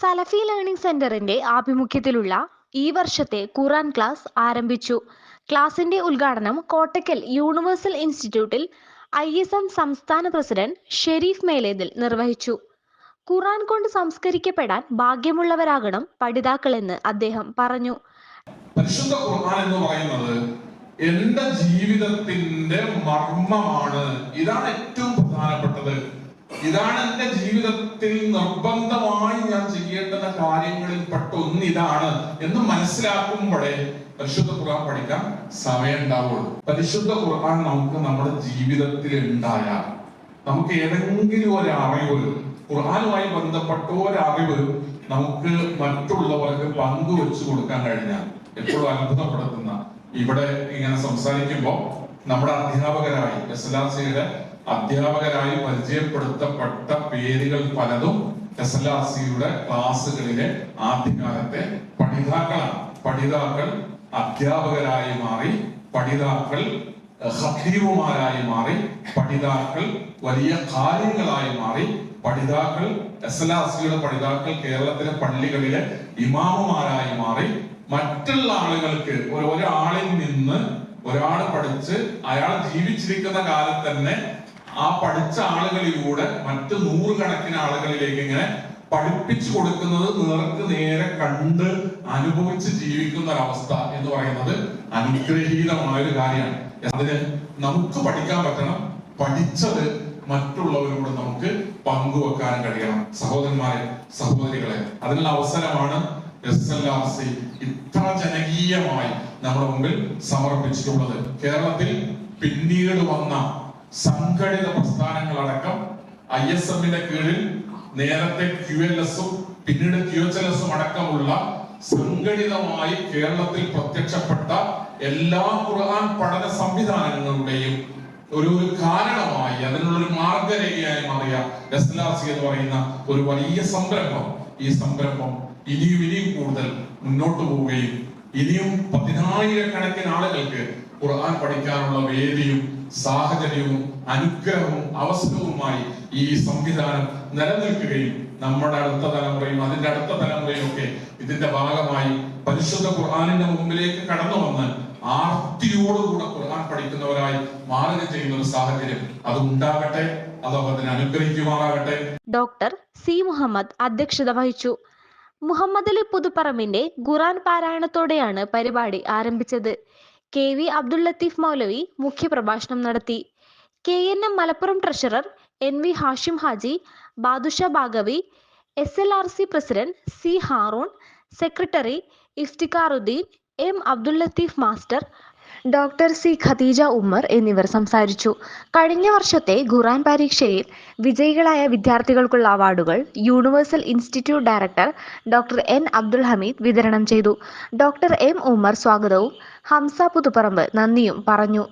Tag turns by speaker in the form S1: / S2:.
S1: സലഫി learning സെന്ററിന്റെ ആഭിമുഖ്യത്തിലുള്ള ഈ വർഷത്തെ ഖുറാൻ ക്ലാസ് ആരംഭിച്ചു. ക്ലാസിന്റെ ഉദ്ഘാടനം കോട്ടക്കൽ യൂണിവേഴ്സൽ ഇൻസ്റ്റിറ്റ്യൂട്ടിൽ ഐ എസ് എം സംസ്ഥാന പ്രസിഡന്റ് ഷെരീഫ് മേലേതിൽ നിർവഹിച്ചു. ഖുറാൻ കൊണ്ട് സംസ്കരിക്കപ്പെടാൻ ഭാഗ്യമുള്ളവരാകണം പഠിതാക്കളെന്ന് അദ്ദേഹം പറഞ്ഞു.
S2: പരിശുദ്ധ ഖുർആൻ എന്ന് പറയുന്നത് എന്റെ ജീവിതത്തിന്റെ മർമ്മമാണ്. ഇതാണ് ഏറ്റവും പ്രധാനപ്പെട്ടത്. ഇതാണ് എന്റെ ജീവിതത്തിൽ നിർബന്ധമായി ഞാൻ ചെയ്യേണ്ടുന്ന കാര്യങ്ങളിൽ പെട്ട ഒന്ന് ഇതാണ് എന്ന് മനസ്സിലാക്കുമ്പോഴേ പരിശുദ്ധ ഖുർആൻ പഠിക്കാൻ സമയം ഉണ്ടാവുള്ളൂ. പരിശുദ്ധ ഖുർആൻ നമുക്ക് നമ്മുടെ ജീവിതത്തിൽ ഉണ്ടായാൽ നമുക്ക് ഏതെങ്കിലും ഒരു അറിവ് ഖുർആനുമായി ബന്ധപ്പെട്ട ഒരു അറിവ് നമുക്ക് മറ്റുള്ളവർക്ക് പങ്കുവെച്ചു കൊടുക്കാൻ കഴിഞ്ഞാൽ എപ്പോഴും അത്ഭുതപ്പെടുത്തുന്ന ഇവിടെ ഇങ്ങനെ സംസാരിക്കുമ്പോൾ നമ്മുടെ അധ്യാപകരായി എസ് എൽ ആർ സിയുടെ അധ്യാപകരായി പരിചയപ്പെടുത്തപ്പെട്ട പേരുകൾ പലതും എസ് എൽ ആർ സിയുടെ ക്ലാസ്സുകളിലെ ആദ്യകാലത്തെ പഠിതാക്കളാണ്. പഠിതാക്കൾ അധ്യാപകരായി മാറി പഠിതാക്കൾ ഹീവുമാരായി മാറി പഠിതാക്കൾ വലിയ കാര്യങ്ങളായി മാറി പഠിതാക്കൾ എസ് എൽ ആർ സിയുടെ പഠിതാക്കൾ കേരളത്തിലെ പള്ളികളിലെ ഇമാമുമാരായി മാറി മറ്റുള്ള ആളുകൾക്ക് ഒരു ഒരാളിൽ നിന്ന് ഒരാൾ പഠിച്ച് അയാൾ ജീവിച്ചിരിക്കുന്ന കാലത്ത് തന്നെ ആ പഠിച്ച ആളുകളിലൂടെ മറ്റ് നൂറുകണക്കിന് ആളുകളിലേക്ക് ഇങ്ങനെ പഠിപ്പിച്ചു കൊടുക്കുന്നത് നേർക്ക് നേരെ കണ്ട് അനുഭവിച്ച് ജീവിക്കുന്ന ഒരവസ്ഥ എന്ന് പറയുന്നത് അനുഗ്രഹീതമായ ഒരു കാര്യമാണ്. അതിന് നമുക്ക് പഠിക്കാൻ പറ്റണം. പഠിച്ചത് മറ്റുള്ളവരോട് നമുക്ക് പങ്കുവെക്കാൻ കഴിയണം. സഹോദരന്മാരെ സഹോദരികളെ അതിനുള്ള അവസരമാണ് എസ് എൽ ആർ സി. ഇത്ര ജനകീയമായി നമ്മുടെ മുമ്പിൽ സമർപ്പിച്ചിട്ടുള്ളത്. കേരളത്തിൽ പിന്നീട് വന്ന സംഘടിത പ്രസ്ഥാനങ്ങളടക്കം ഐ എസ് എമ്മിന്റെ കീഴിൽ നേരത്തെ ക്യു എൽ എസും പിന്നീട് ക്യു എച്ച് എൽ എസും അടക്കമുള്ള സംഘടിതമായി കേരളത്തിൽ പ്രത്യക്ഷപ്പെട്ട എല്ലാ ഖുർആൻ പഠന സംവിധാനങ്ങളുടെയും ഒരു ഒരു കാരണമായി അതിനുള്ള ഒരു മാർഗരേഖയായി മാറിയ എസ് എൽ ആർ സി എന്ന് പറയുന്ന ഒരു വലിയ സംരംഭം. ഈ സംരംഭം ഇനിയും ഇനിയും കൂടുതൽ മുന്നോട്ട് പോവുകയും ഇനിയും പതിനായിരക്കണക്കിന് ആളുകൾക്ക് ഖുർആൻ പഠിക്കാനുള്ള വേദിയും സാഹചര്യവും അനുഗ്രഹവും അവസരവുമായി ഈ സംവിധാനം നിലനിൽക്കുകയും നമ്മുടെ അടുത്ത തലമുറയും അതിന്റെ അടുത്ത തലമുറയും ഒക്കെ ഇതിന്റെ ഭാഗമായി പരിശുദ്ധ ഖുർആാനിന്റെ മുമ്പിലേക്ക് കടന്നു വന്ന് ആർത്തിയോടുകൂടെ ഖുർആൻ പഠിക്കുന്നവരായി മാറുക ചെയ്യുന്ന ഒരു സാഹചര്യം അത് ഉണ്ടാകട്ടെ അത് അതിനെ അനുഗ്രഹിക്കുമാറാകട്ടെ.
S1: ഡോക്ടർ സി മുഹമ്മദ് അധ്യക്ഷത വഹിച്ചു. മുഹമ്മദ് അലി പുതുപ്പറമ്പിന്റെ ഖുറാൻ പാരായണത്തോടെയാണ് പരിപാടി ആരംഭിച്ചത്. കെ വി അബ്ദുൽ ലത്തീഫ് മൗലവി മുഖ്യപ്രഭാഷണം നടത്തി. K N M Malappuram treasurer N V Hashim Haji Badusha Bhagavi S L R C president C Haroon secretary Iftikharuddin M Abdul Latheef master doctor C Khadeeja Ummer എന്നിവർ സംസാരിച്ചു. കഴിഞ്ഞ വർഷത്തെ ഖുറാൻ പരീക്ഷയിൽ വിജയികളായ വിദ്യാർത്ഥികൾക്കുള്ള അവാർഡുകൾ universal institute director doctor N Abdul Hameed വിതരണം ചെയ്തു. ഡോക്ടർ എം ഉമ്മർ സ്വാഗതവും ഹംസ പുതുപ്പറമ്പ് നന്ദിയും പറഞ്ഞു.